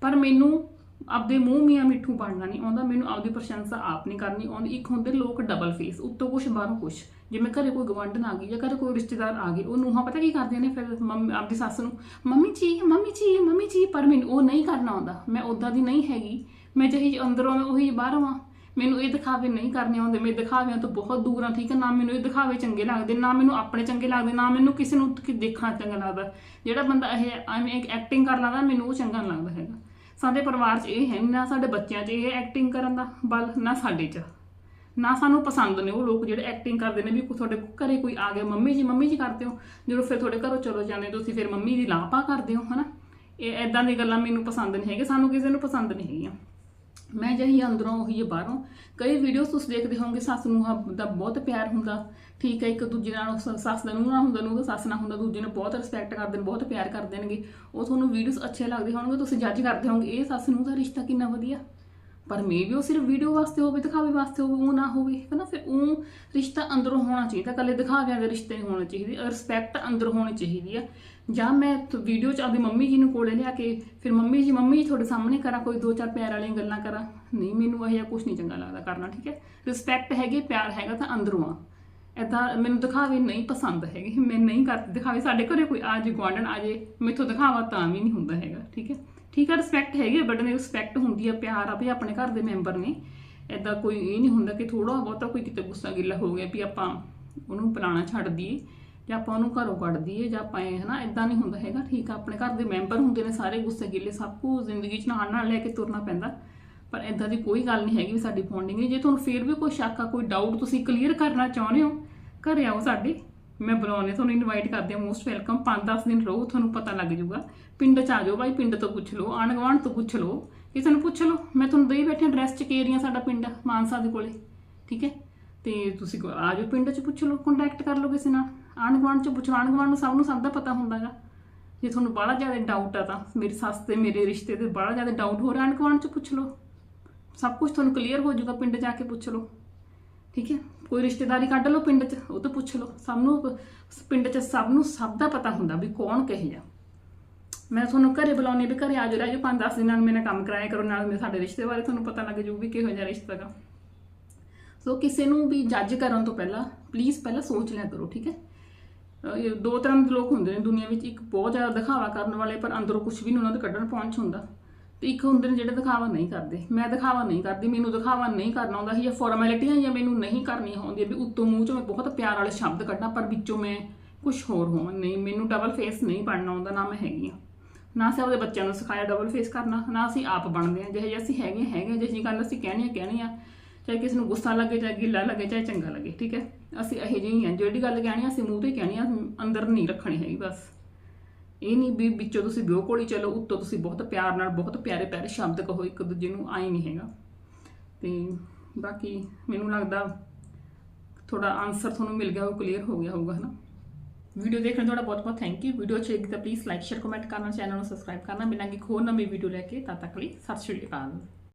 Speaker 1: ਪਰ ਮੈਨੂੰ ਆਪਦੇ ਮੂੰਹ ਮੀਆਂ ਮਿੱਠੂ ਬਣਨਾ ਨਹੀਂ ਆਉਂਦਾ ਮੈਨੂੰ ਆਪਦੀ ਪ੍ਰਸ਼ੰਸਾ ਆਪ ਨਹੀਂ ਕਰਨੀ ਆਉਂਦੀ ਇੱਕ ਹੁੰਦੇ ਲੋਕ ਡਬਲ ਫੇਸ ਉੱਤੋਂ ਕੁਛ ਬਾਹਰੋਂ ਕੁਛ। ਜਿਵੇਂ ਘਰੇ ਕੋਈ ਗਵੰਡਨ ਆ ਗਈ ਜਾਂ ਘਰੇ ਕੋਈ ਰਿਸ਼ਤੇਦਾਰ ਆ ਗਏ ਉਹ ਨੂੰਹਾਂ ਪਤਾ ਕੀ ਕਰਦੀਆਂ ਨੇ ਫਿਰ ਮੰਮੀ ਆਪਦੀ ਸੱਸ ਨੂੰ ਮੰਮੀ ਜੀ ਮੰਮੀ ਜੀ ਮੰਮੀ ਜੀ ਪਰ ਮੈਨੂੰ ਉਹ ਨਹੀਂ ਕਰਨਾ ਆਉਂਦਾ। ਮੈਂ ਉਦਾਂ ਦੀ ਨਹੀਂ ਹੈਗੀ। ਮੈਂ ਜਿਹੀ ਅੰਦਰੋਂ ਆ, ਉਹੀ ਬਾਹਰੋਂ ਆ। ਮੈਨੂੰ ਇਹ ਦਿਖਾਵੇ ਨਹੀਂ ਕਰਨੇ ਆਉਂਦੇ। ਮੈਂ ਦਿਖਾਵਿਆਂ ਤੋਂ ਬਹੁਤ ਦੂਰ ਆ ਠੀਕ ਹੈ ਨਾ ਮੈਨੂੰ ਇਹ ਦਿਖਾਵੇ ਚੰਗੇ ਲੱਗਦੇ ਨਾ ਮੈਨੂੰ ਆਪਣੇ ਚੰਗੇ ਲੱਗਦੇ ਨਾ ਮੈਨੂੰ ਕਿਸੇ ਨੂੰ ਦੇਖਣਾ ਚੰਗਾ ਲੱਗਦਾ। ਜਿਹੜਾ ਬੰਦਾ ਇਹ ਐਕਟਿੰਗ ਕਰ ਲੈਂਦਾ ਮੈਨੂੰ ਉਹ ਚੰਗਾ ਨਹੀਂ ਲੱਗਦਾ ਹੈਗਾ। ਸਾਡੇ ਪਰਿਵਾਰ 'ਚ ਇਹ ਹੈ ਨਾ ਸਾਡੇ ਬੱਚਿਆਂ 'ਚ ਇਹ ਐਕਟਿੰਗ ਕਰਨ ਦਾ ਬਲ ਨਾ ਸਾਡੇ 'ਚ। ਨਾ ਸਾਨੂੰ ਪਸੰਦ ਨੇ ਉਹ ਲੋਕ ਜਿਹੜੇ ਐਕਟਿੰਗ ਕਰਦੇ ਨੇ ਵੀ ਤੁਹਾਡੇ ਘਰੇ ਕੋਈ ਆ ਗਿਆ ਮੰਮੀ ਜੀ ਮੰਮੀ ਜੀ ਕਰਦੇ ਹੋ। ਜਦੋਂ ਫਿਰ ਤੁਹਾਡੇ ਘਰੋਂ ਚਲੋ ਜਾਂਦੇ ਹੋ, ਤੁਸੀਂ ਫਿਰ ਮੰਮੀ ਦੀ ਲਾਂਪਾ ਕਰਦੇ ਹੋ ਹਨਾ? ਇਹ ਐਦਾਂ ਦੀ ਗੱਲਾਂ ਮੈਨੂੰ ਪਸੰਦ ਨਹੀਂ ਹੈਗੇ ਸਾਨੂੰ ਕਿਸੇ ਨੂੰ ਪਸੰਦ ਨਹੀਂ ਹੈਗੀਆਂ। ਮੈਂ ਜਿਹੀ ਅੰਦਰੋਂ ਉਹੀ ਬਾਹਰੋਂ। ਕਈ ਵੀਡੀਓਜ਼ ਤੁਸੀਂ ਦੇਖਦੇ ਹੋਵੋਗੇ ਸੱਸ ਨੂੰ ਦਾ ਬਹੁਤ ਪਿਆਰ ਹੁੰਦਾ। ਠੀਕ ਹੈ, ਇੱਕ ਦੂਜੇ ਨਾਲ ਸ- ਸੱਸ ਦਾ ਨੂੰਹ ਨਾਲ ਹੁੰਦਾ, ਨੂੰਹ ਦਾ ਸੱਸ ਨਾਲ ਹੁੰਦਾ, ਦੂਜੇ ਨੂੰ ਬਹੁਤ ਰਿਸਪੈਕਟ ਕਰਦੇ ਨੇ, ਬਹੁਤ ਪਿਆਰ ਕਰਦੇ ਨੇਗੇ। ਉਹ ਤੁਹਾਨੂੰ ਵੀਡੀਓਜ਼ ਅੱਛੇ ਲੱਗਦੇ ਹੋਣਗੇ, ਤੁਸੀਂ ਜੱਜ ਕਰਦੇ ਹੋਵੋਗੇ ਇਹ ਸੱਸ ਨੂੰਹ ਦਾ ਰਿਸ਼ਤਾ ਕਿੰਨਾ ਵਧੀਆ। ਪਰ ਮੇ ਵੀ ਉਹ ਸਿਰਫ ਵੀਡੀਓ ਵਾਸਤੇ ਹੋਵੇ, ਦਿਖਾਵੇ ਵਾਸਤੇ ਹੋਵੇ, ਉਹ ਨਾ ਹੋਵੇ ਹਨਾ ਫਿਰ ਉਹ ਰਿਸ਼ਤਾ ਅੰਦਰੋਂ ਹੋਣਾ ਚਾਹੀਦਾ ਕੱਲੇ ਦਿਖਾਵਿਆਂ ਦੇ ਰਿਸ਼ਤੇ ਨਹੀਂ ਹੋਣੇ ਚਾਹੀਦੇ ਰਿਸਪੈਕਟ ਅੰਦਰ ਹੋਣੀ ਚਾਹੀਦੀ ਆ। ਜਾਂ ਮੈਂ ਵੀਡੀਓ 'ਚ ਆਪਦੀ ਮੰਮੀ ਜੀ ਨੂੰ ਕੋਲੇ ਲਿਆ ਕੇ, ਫਿਰ ਮੰਮੀ ਜੀ ਮੰਮੀ ਜੀ ਤੁਹਾਡੇ ਸਾਹਮਣੇ ਕਰਾਂ, ਕੋਈ ਦੋ ਚਾਰ ਪਿਆਰ ਵਾਲੀਆਂ ਗੱਲਾਂ ਕਰਾਂ। ਨਹੀਂ, ਮੈਨੂੰ ਇਹ ਕੁਝ ਨਹੀਂ ਚੰਗਾ ਲੱਗਦਾ ਕਰਨਾ, ਠੀਕ ਹੈ? ਰਿਸਪੈਕਟ ਹੈਗੀ, ਪਿਆਰ ਹੈਗਾ ਤਾਂ ਅੰਦਰੋਂ ਆ। ਏਦਾਂ ਮੈਨੂੰ ਦਿਖਾਵੇ ਨਹੀਂ ਪਸੰਦ ਹੈਗੇ, ਮੈਂ ਨਹੀਂ ਕਰਦੀ ਦਿਖਾਵੇ, ਸਾਡੇ ਘਰੇ ਕੋਈ ਆ ਜੇ, ਗੁਆਂਢਣ ਆ ਜੇ, ਮੈਥੋਂ ਦਿਖਾਵਾ ਤਾਂ ਵੀ ਨਹੀਂ ਹੁੰਦਾ ਹੈਗਾ, ਠੀਕ ਹੈ? ਠੀਕ ਹੈ ਰਿਸਪੈਕਟ ਹੈਗੀ ਬਟ ਨੇ ਰਿਸਪੈਕਟ ਹੁੰਦੀ ਆ, ਪਿਆਰ ਆ ਵੀ ਆਪਣੇ ਘਰ ਦੇ ਮੈਂਬਰ ਨੇ। ਏਦਾਂ ਕੋਈ ਇਹ ਨਹੀਂ ਹੁੰਦਾ ਕਿ ਥੋੜਾ ਬਹੁਤਾ ਕੋਈ ਕਿਤੇ ਗੁੱਸਾ ਗਿੱਲਾ ਹੋ ਗਿਆ ਵੀ ਆਪਾਂ ਉਹਨੂੰ ਪਲਾਣਾ ਛੱਡ ਦਈਏ, ਜਾਂ ਆਪਾਂ ਉਹਨੂੰ ਘਰੋਂ ਕੱਢ ਦਈਏ, ਜਾਂ ਆਪਾਂ ਇਹ, ਹਨਾ ਇਦਾਂ ਨਹੀਂ ਹੁੰਦਾ ਹੈਗਾ, ਠੀਕ ਆ, ਆਪਣੇ ਘਰ ਦੇ ਮੈਂਬਰ ਹੁੰਦੇ ਨੇ ਸਾਰੇ ਗੁੱਸੇ ਗਿੱਲੇ, ਸਭ ਕੁਝ ਜ਼ਿੰਦਗੀ 'ਚ ਨਾਲ ਨਾਲ ਲੈ ਕੇ ਤੁਰਨਾ ਪੈਂਦਾ। ਪਰ ਇਦਾਂ ਦੀ ਕੋਈ ਗੱਲ ਨਹੀਂ ਹੈਗੀ ਵੀ ਸਾਡੀ ਬੌਂਡਿੰਗ ਨਹੀਂ ਜੇ ਤੁਹਾਨੂੰ ਫੇਰ ਵੀ ਕੋਈ ਸ਼ੱਕ ਆ, ਕੋਈ ਡਾਊਟ ਤੁਸੀਂ ਕਲੀਅਰ ਕਰਨਾ ਚਾਹੁੰਦੇ ਹੋ, ਘਰੇ ਆਓ ਸਾਡੇ। ਮੈਂ ਬੁਲਾਉਣੇ ਤੁਹਾਨੂੰ ਇਨਵਾਈਟ ਕਰਦੇ ਹਾਂ ਮੋਸਟ ਵੈਲਕਮ 5-10 ਦਿਨ ਰਹੋ, ਤੁਹਾਨੂੰ ਪਤਾ ਲੱਗ ਜਾਊਗਾ। ਪਿੰਡ ਚ ਆ ਜਾਓ ਬਾਈ, ਪਿੰਡ ਤੋਂ ਪੁੱਛ ਲਓ ਆਣ ਗੁਆਂਢ ਤੋਂ ਪੁੱਛ ਲਓ। ਕਿਸੇ ਨੂੰ ਪੁੱਛ ਲਓ, ਮੈਂ ਤੁਹਾਨੂੰ ਦਈ ਬੈਠੇ ਐਡਰੈਸ ਚ ਕੇਰੀਆਂ ਸਾਡਾ ਪਿੰਡ, ਮਾਨਸਾ ਦੇ ਕੋਲੇ। ਠੀਕ ਹੈ? ਤੇ ਤੁਸੀਂ ਆ ਜਾਓ, ਪਿੰਡ ਚ ਪੁੱਛ ਲਓ ਕੰਟੈਕਟ ਕਰ ਲਓ ਕਿਸੇ ਨਾਲ। ਆਣ ਗੁਆਂਢ ਚ ਪੁੱਛੋ ਆਣ ਗੁਆਂਢ ਨੂੰ ਸਭ ਨੂੰ ਸਭ ਦਾ ਪਤਾ ਹੁੰਦਾਗਾ। ਜੇ ਤੁਹਾਨੂੰ ਬੜਾ ਜ਼ਿਆਦਾ ਡਾਊਟ ਆ ਤਾਂ, ਮੇਰੀ ਸੱਸ ਤੇ ਮੇਰੇ ਰਿਸ਼ਤੇ ਤੇ ਬੜਾ ਜ਼ਿਆਦਾ ਡਾਊਟ ਹੋ ਰਿਹਾ ਆਣ ਗੁਆਂਢ ਚ ਪੁੱਛ ਲਓ। ਸਭ ਕੁਝ ਤੁਹਾਨੂੰ ਕਲੀਅਰ ਹੋ ਜਾਊਗਾ ਪਿੰਡ ਜਾ ਕੇ ਪੁੱਛ ਲਓ। ਠੀਕ ਹੈ? ਕੋਈ ਰਿਸ਼ਤੇਦਾਰੀ ਕੱਢ ਲਓ ਪਿੰਡ 'ਚ, ਉਹ ਤੋਂ ਪੁੱਛ ਲਓ। ਸਭ ਨੂੰ, ਪਿੰਡ 'ਚ ਸਭ ਨੂੰ ਸਭ ਦਾ ਪਤਾ ਹੁੰਦਾ ਵੀ ਕੌਣ ਕਹੇ ਜਾ ਮੈਂ ਤੁਹਾਨੂੰ ਘਰੇ ਬੁਲਾਉਣੀ ਵੀ ਘਰੇ ਆ ਜਾਓ ਰਹਿ ਜਾਓ 5-10 ਦਿਨਾਂ ਨੂੰ ਮੇਰੇ ਕੰਮ ਕਰਾਇਆ ਕਰੋ, ਨਾਲ ਮੇਰੇ ਸਾਡੇ ਰਿਸ਼ਤੇ ਬਾਰੇ ਤੁਹਾਨੂੰ ਪਤਾ ਲੱਗ ਜਾਊ ਵੀ ਕਿਹੋ ਜਿਹਾ ਰਿਸ਼ਤਾ ਹੈਗਾ ਸੋ ਕਿਸੇ ਨੂੰ ਵੀ ਜੱਜ ਕਰਨ ਤੋਂ ਪਹਿਲਾਂ ਪਲੀਜ਼ ਪਹਿਲਾਂ ਸੋਚ ਲਿਆ ਕਰੋ, ਠੀਕ ਹੈ? ਇਹ ਦੋ ਤਰ੍ਹਾਂ ਦੇ ਲੋਕ ਹੁੰਦੇ ਨੇ ਦੁਨੀਆ ਵਿੱਚ, ਇੱਕ ਬਹੁਤ ਜ਼ਿਆਦਾ ਦਿਖਾਵਾ ਕਰਨ ਵਾਲੇ, ਪਰ ਅੰਦਰੋਂ ਕੁਝ ਵੀ ਨਹੀਂ ਉਹਨਾਂ ਦੇ ਕੱਢਣ ਪਹੁੰਚ ਹੁੰਦਾ। ਤੇ ਇੱਕ ਹੁੰਦੇ ਨੇ ਜਿਹੜੇ ਦਿਖਾਵਾ ਨਹੀਂ ਕਰਦੇ। ਮੈਂ ਦਿਖਾਵਾ ਨਹੀਂ ਕਰਦੀ, ਮੈਨੂੰ ਦਿਖਾਵਾ ਨਹੀਂ ਕਰਨਾ ਆਉਂਦਾ ਸੀ ਜਾਂ ਫਾਰਮੈਲਿਟੀਆਂ ਜਾਂ ਮੈਨੂੰ ਨਹੀਂ ਕਰਨੀਆਂ ਆਉਂਦੀਆਂ ਵੀ ਉੱਤੋਂ ਮੂੰਹ ਚੋਂ ਮੈਂ ਬਹੁਤ ਪਿਆਰ ਵਾਲੇ ਸ਼ਬਦ ਕੱਢਾਂ, ਪਰ ਵਿੱਚੋਂ ਮੈਂ ਕੁਝ ਹੋਰ ਹੋਵਾਂ। ਨਹੀਂ, ਮੈਨੂੰ ਡਬਲ ਫੇਸ ਨਹੀਂ ਬਣਨਾ ਆਉਂਦਾ, ਨਾ ਮੈਂ ਹੈਗੀ ਆ ਨਾ ਅਸੀਂ ਆਪਦੇ ਬੱਚਿਆਂ ਨੂੰ ਸਿਖਾਇਆ ਡਬਲ ਫੇਸ ਕਰਨਾ, ਨਾ ਅਸੀਂ ਆਪ ਬਣਦੇ ਆ ਜਿਹੇ ਜਿਹੇ ਅਸੀਂ ਹੈਗੇ ਹੈਗੇ ਜਿਹੇ ਜਿਹੀ ਗੱਲ ਅਸੀਂ ਕਹਿਣੀ ਆ ਕਹਿਣੀ ਆ। ਚਾਹੇ ਕਿਸੇ ਨੂੰ ਗੁੱਸਾ ਲੱਗੇ, ਚਾਹੇ ਗਿੱਲਾ ਲੱਗੇ, ਚਾਹੇ ਚੰਗਾ ਲੱਗੇ, ਠੀਕ ਹੈ? ਅਸੀਂ ਇਹੋ ਜਿਹੇ ਹੀ ਆ ਜਿਹੜੀ ਗੱਲ ਕਹਿਣੀ ਆ, ਅਸੀਂ ਮੂੰਹ ਤੇ ਕਹਿਣੀ ਆ ਅੰਦਰ ਨਹੀਂ ਰੱਖਣੀ ਹੈਗੀ, ਬਸ। ਇਹ ਨਹੀਂ ਵੀ ਵਿੱਚੋਂ ਤੁਸੀਂ ਵਿਓ ਕੋਲੀ ਚਲੋ, ਉੱਤੋਂ ਤੁਸੀਂ ਬਹੁਤ ਪਿਆਰ ਨਾਲ, ਬਹੁਤ ਪਿਆਰੇ ਪਿਆਰੇ ਸ਼ਬਦ ਕਹੋ, ਇੱਕ ਦੂਜੇ ਨੂੰ ਆਈ ਨਹੀਂ ਹੈਗਾ। ਤੇ ਬਾਕੀ ਮੈਨੂੰ ਲੱਗਦਾ ਥੋੜਾ ਆਨਸਰ ਤੁਹਾਨੂੰ ਮਿਲ ਗਿਆ, ਉਹ ਕਲੀਅਰ ਹੋ ਗਿਆ ਹੋਊਗਾ, ਹਨਾ? ਵੀਡੀਓ ਦੇਖਣ ਤੁਹਾਡਾ ਬਹੁਤ ਬਹੁਤ ਥੈਂਕ ਯੂ ਵੀਡੀਓ ਅੱਛੀ ਲੱਗੀ ਤਾਂ ਪਲੀਜ਼ ਲਾਈਕ ਸ਼ੇਅਰ ਕਮੈਂਟ ਕਰਨਾ ਚੈਨਲ ਨੂੰ ਸਬਸਕ੍ਰਾਈਬ ਕਰਨਾ। ਮਿਲਾਂਗੇ ਇੱਕ ਹੋਰ ਨਵੀਂ ਵੀਡੀਓ ਲੈ ਕੇ। ਤਦ ਤੱਕ ਲਈ ਸਤਿ ਸ਼੍ਰੀ ਅਕਾਲ।